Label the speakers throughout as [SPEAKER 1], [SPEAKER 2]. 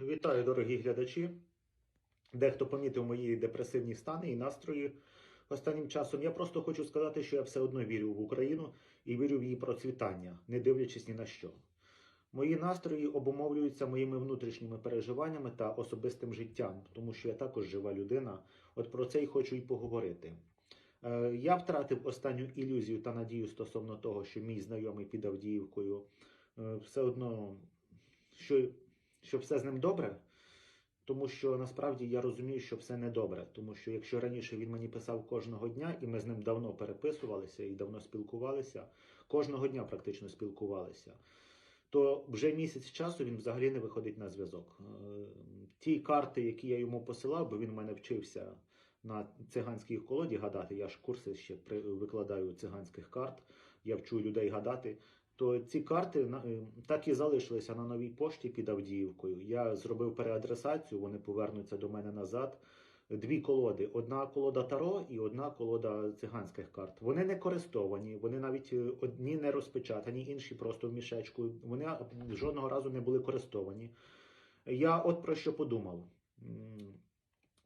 [SPEAKER 1] Вітаю, дорогі глядачі. Дехто помітив мої депресивні стани і настрої останнім часом. Я просто хочу сказати, що я все одно вірю в Україну і вірю в її процвітання, не дивлячись ні на що. Мої настрої обумовлюються моїми внутрішніми переживаннями та особистим життям, тому що я також жива людина. От про це й хочу й поговорити. Е, Я втратив останню ілюзію та надію стосовно того, що мій знайомий під Авдіївкою е, все одно, що, що все з ним добре. Тому що насправді я розумію, що все не добре. Тому що якщо раніше він мені писав кожного дня, і ми з ним давно переписувалися і давно спілкувалися, кожного дня практично спілкувалися, то вже місяць часу він взагалі не виходить на зв'язок. Е, Ті карти, які я йому посилав, бо він в мене вчився на циганській колоді гадати. Я ж курси ще викладаю циганських карт, я вчу людей гадати. То ці карти е, так і залишилися на новій пошті під Авдіївкою. Я зробив переадресацію, вони повернуться до мене назад. Дві колоди: одна колода Таро і одна колода циганських карт. Вони не користовані, вони навіть е, одні не розпечатані, інші просто в мішечку. Вони жодного разу не були користовані. Я от про що подумав.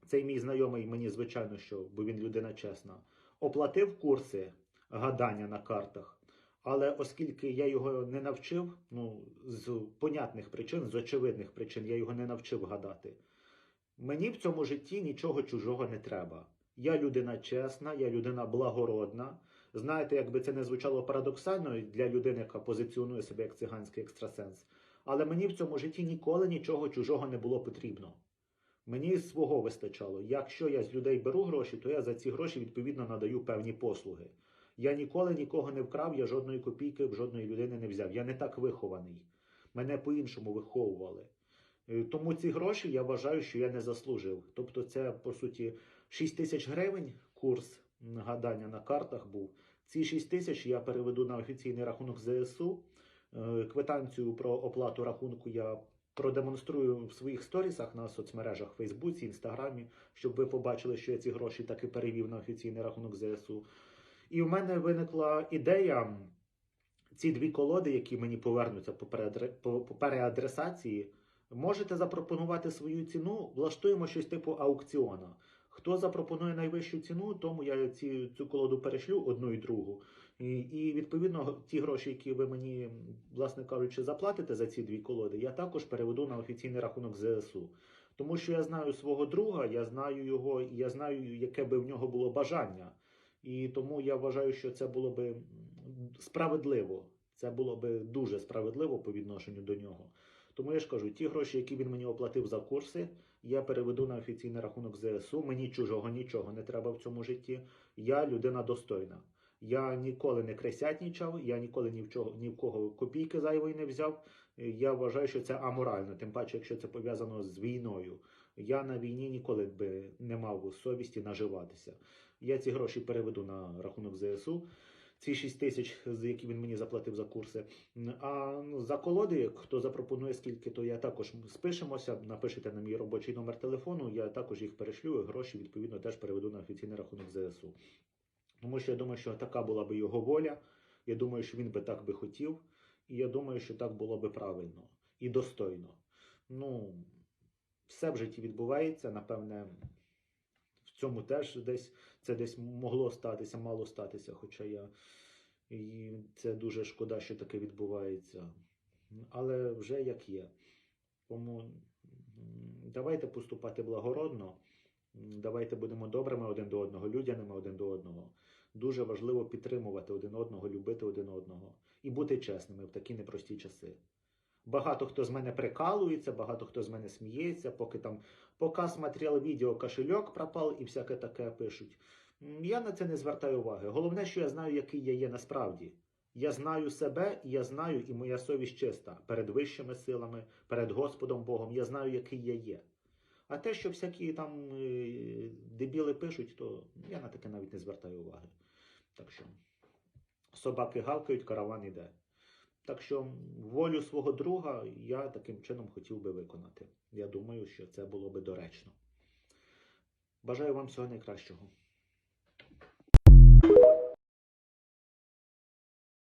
[SPEAKER 1] Цей мій знайомий мені, звичайно, що, бо він людина чесна, оплатив курси гадання на картах. Але оскільки я його не навчив, ну з понятних причин, з очевидних причин, я його не навчив гадати. Мені в цьому житті нічого чужого не треба. Я людина чесна, я людина благородна. Знаєте, якби це не звучало парадоксально для людини, яка позиціонує себе як циганський екстрасенс. Але мені в цьому житті ніколи нічого чужого не було потрібно. Мені свого вистачало. Якщо я з людей беру гроші, то я за ці гроші відповідно надаю певні послуги. Я ніколи нікого не вкрав, я жодної копійки в жодної людини не взяв. Я не так вихований. Мене по-іншому виховували. Е, Тому ці гроші я вважаю, що я не заслужив. Тобто, це по суті 6 тисяч гривень курс гадання на картах був. Ці 6 тисяч я переведу на офіційний рахунок ЗСУ. Е, Квитанцію про оплату рахунку я продемонструю в своїх сторісах на соцмережах Фейсбуці, Інстаграмі, щоб ви побачили, що я ці гроші таки перевів на офіційний рахунок ЗСУ. І в мене виникла ідея ці дві колоди, які мені повернуться по, переадре- по, по переадресації, можете запропонувати свою ціну, влаштуємо щось типу аукціона. Хто запропонує найвищу ціну, тому я ці, цю колоду перешлю одну і другу. І, і відповідно ті гроші, які ви мені, власне кажучи, заплатите за ці дві колоди, я також переведу на офіційний рахунок ЗСУ. Тому що я знаю свого друга, я знаю його, я знаю, яке би в нього було бажання. І тому я вважаю, що це було би справедливо. Це було би дуже справедливо по відношенню до нього. Тому я ж кажу, ті гроші, які він мені оплатив за курси, я переведу на офіційний рахунок ЗСУ. Мені чужого нічого не треба в цьому житті. Я людина достойна. Я ніколи не кресятнічав, я ніколи ні в чого ні в кого копійки зайвої не взяв. Я вважаю, що це аморально, тим паче, якщо це пов'язано з війною. Я на війні ніколи би не мав совісті наживатися. Я ці гроші переведу на рахунок ЗСУ. Ці 6 тисяч, з які він мені заплатив за курси. А ну, за колоди, хто запропонує скільки, то я також спишемося, напишете на мій робочий номер телефону, я також їх перешлю, гроші відповідно теж переведу на офіційний рахунок ЗСУ. Тому що я думаю, що така була би його воля. Я думаю, що він би так би хотів, і я думаю, що так було би правильно і достойно. Ну, все в житті відбувається, напевне, в цьому теж десь це десь могло статися, мало статися, хоча я і це дуже шкода, що таке відбувається. Але вже як є. Тому давайте поступати благородно, давайте будемо добрими один до одного, людяними один до одного. Дуже важливо підтримувати один одного, любити один одного і бути чесними в такі непрості часи. Багато хто з мене прикалується, багато хто з мене сміється, поки там показ матеріал відео кошельок пропав і всяке таке пишуть. Я на це не звертаю уваги. Головне, що я знаю, який я є насправді. Я знаю себе, я знаю, і моя совість чиста перед вищими силами, перед Господом Богом. Я знаю, який я є. А те, що всякі там е, дебіли пишуть, то я на таке навіть не звертаю уваги. Так що собаки гавкають, караван іде. Так що волю свого друга я таким чином хотів би виконати. Я думаю, що це було би доречно. Бажаю вам всього найкращого.